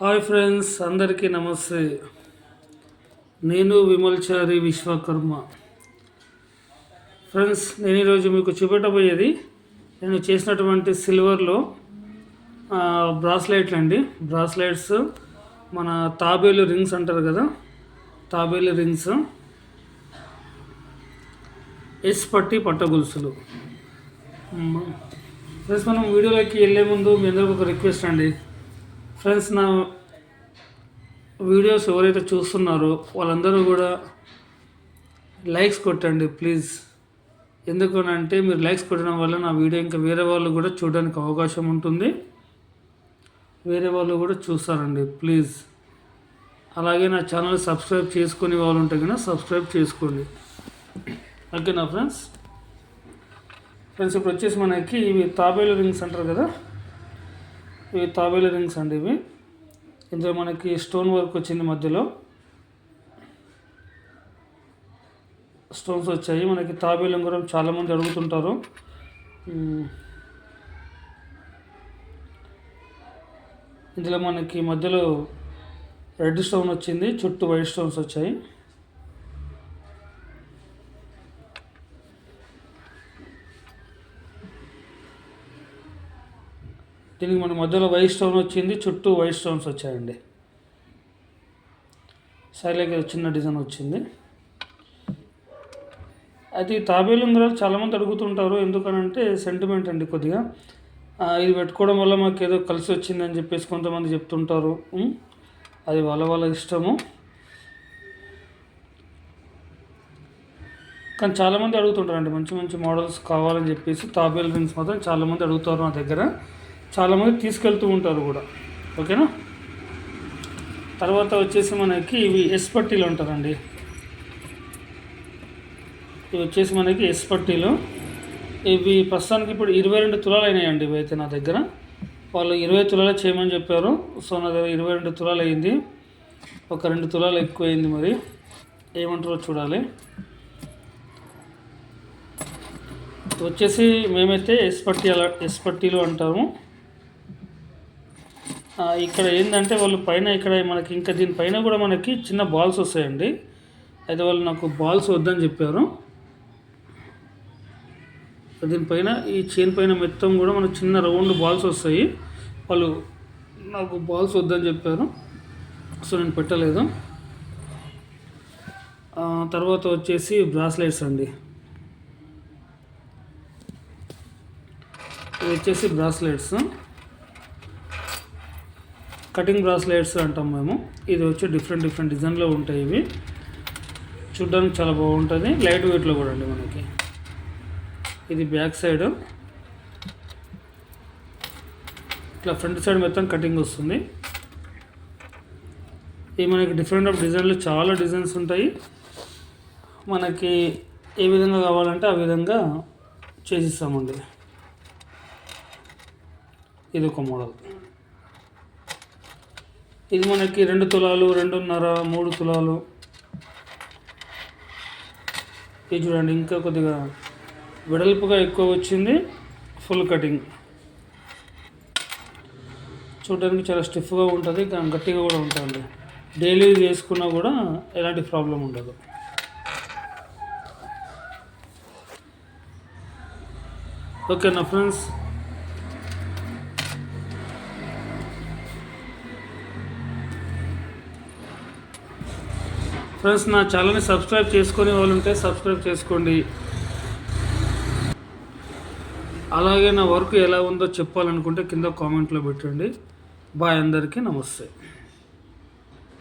Hi friends అందరికీ నమస్తే. నేను విమల్చారి విశ్వకర్మ. ఫ్రెండ్స్ నేను ఈరోజు మీకు చూపెట్టబోయేది నేను చేసినటువంటి సిల్వర్లో బ్రాస్లైట్లు అండి. బ్రాస్లైట్స్ మన తాబేలు రింగ్స్ అంటారు కదా తాబేలు రింగ్స్. ఎస్ పట్టి పట్టగొలుసులు ఫ్రెండ్స్ మనం వీడియోలోకి వెళ్ళే ముందు మీ అందరికి ఒక రిక్వెస్ట్ అండి. ఫ్రెండ్స్ నా వీడియోస్ ఎవరైతే చూస్తున్నారో వాళ్ళందరూ కూడా లైక్స్ కొట్టండి ప్లీజ్. ఎందుకనంటే మీరు లైక్స్ కొట్టడం వల్ల నా వీడియో ఇంకా వేరే వాళ్ళు కూడా చూడడానికి అవకాశం ఉంటుంది. వేరే వాళ్ళు కూడా చూస్తారండి ప్లీజ్. అలాగే నా ఛానల్ సబ్స్క్రైబ్ చేసుకునే వాళ్ళు ఉంటే కనుక సబ్స్క్రైబ్ చేసుకోండి. ఓకేనా ఫ్రెండ్స్? ఫ్రెండ్స్ ఇప్పుడు వచ్చేసి మనకి ఇవి తాబేలు రింగ్స్ అంటారు కదా? ఇవి తాబేలు రింగ్స్ అండి ఇవి. ఇందులో మనకి స్టోన్ వర్క్ వచ్చింది మధ్యలో. స్టోన్స్ వచ్చాయి. మనకి తాబేలు ఉంగరం చాలామంది అడుగుతుంటారు. ఇందులో మనకి మధ్యలో రెడ్ స్టోన్ వచ్చింది. చుట్టూ వైట్ స్టోన్స్ వచ్చాయి. దీనికి మన మధ్యలో వైట్ స్టోన్ వచ్చింది చుట్టూ వైట్ స్టోన్స్ వచ్చాయండి. సైడ్లోకి చిన్న డిజైన్ వచ్చింది. అయితే తాబేలు ఉంగరాలు చాలామంది అడుగుతుంటారు ఎందుకనంటే సెంటిమెంట్ అండి కొద్దిగా. ఇది పెట్టుకోవడం వల్ల మాకు ఏదో కలిసి వచ్చిందని చెప్పేసి కొంతమంది చెప్తుంటారు. అది వాళ్ళ వాళ్ళ ఇష్టము. కానీ చాలామంది అడుగుతుంటారండి మంచి మంచి మోడల్స్ కావాలని చెప్పేసి తాబేల్ రింగ్స్ మాత్రం చాలామంది అడుగుతారు నా దగ్గర. చాలామంది తీసుకెళ్తూ ఉంటారు కూడా. ఓకేనా? తర్వాత వచ్చేసి మనకి ఇవి ఎస్ పట్టీలు ఉంటారండి ఇవి వచ్చేసి మనకి ఎస్ పట్టీలు. ఇవి ప్రస్తుతానికి ఇప్పుడు ఇరవై రెండు తులాలు అయినాయండి ఇవి అయితే నా దగ్గర. వాళ్ళు ఇరవై తులాలు చేయమని చెప్పారు. సో నా దగ్గర ఇరవై రెండు తులాలు అయింది. ఒక రెండు తులాలు ఎక్కువ అయింది మరి. ఏమంటారో చూడాలి. వచ్చేసి మేమైతే ఎస్ పట్టీ అలా ఎస్ పట్టీలు అంటాము. ఇక్కడ ఏంటంటే వాళ్ళు పైన ఇక్కడ మనకి ఇంకా దీనిపైన కూడా మనకి చిన్న బాల్స్ వస్తాయండి. అయితే వాళ్ళు నాకు బాల్స్ వద్దని చెప్పారు. దీనిపైన ఈ చైన్ పైన మొత్తం కూడా మనకు చిన్న రౌండ్ బాల్స్ వస్తాయి. వాళ్ళు నాకు బాల్స్ వద్దని చెప్పారు. సో నేను పెట్టలేదు. తర్వాత వచ్చేసి బ్రాస్లెట్స్ అండి. ఇవి వచ్చేసి బ్రాస్లెట్స్. కటింగ్ బ్రాస్లెట్స్ అంటాం మేము. ఇది వచ్చి డిఫరెంట్ డిఫరెంట్ డిజైన్లో ఉంటాయి ఇవి. చూడ్డానికి చాలా బాగుంటుంది. లైట్ వెయిట్లో కూడా అండి మనకి. ఇది బ్యాక్ సైడ్ ఇట్లా ఫ్రంట్ సైడ్ మొత్తం కటింగ్ వస్తుంది. ఇవి మనకి డిఫరెంట్ ఆఫ్ డిజైన్లు చాలా డిజైన్స్ ఉంటాయి. మనకి ఏ విధంగా కావాలంటే ఆ విధంగా చేసిస్తామండి. ఇది ఒక మోడల్ ఇది మనకి రెండు తులాలు రెండున్నర మూడు తులాలు. ఇది చూడండి ఇంకా కొద్దిగా వెడల్పుగా ఎక్కువ వచ్చింది ఫుల్ కటింగ్ చూడడానికి చాలా స్టిఫ్గా ఉంటుంది గట్టిగా కూడా ఉంటుంది డైలీ చేసుకున్నా కూడా ఎలాంటి ప్రాబ్లం ఉండదు. ఓకే నా ఫ్రెండ్స్ ఫ్రెండ్స్ నా ఛానల్ని సబ్స్క్రైబ్ చేసుకునే వాళ్ళు ఉంటే సబ్స్క్రైబ్ చేసుకోండి. అలాగే నా వర్క్ ఎలా ఉందో చెప్పాలనుకుంటే కింద కామెంట్లో పెట్టండి. బాయ్ అందరికీ నమస్తే.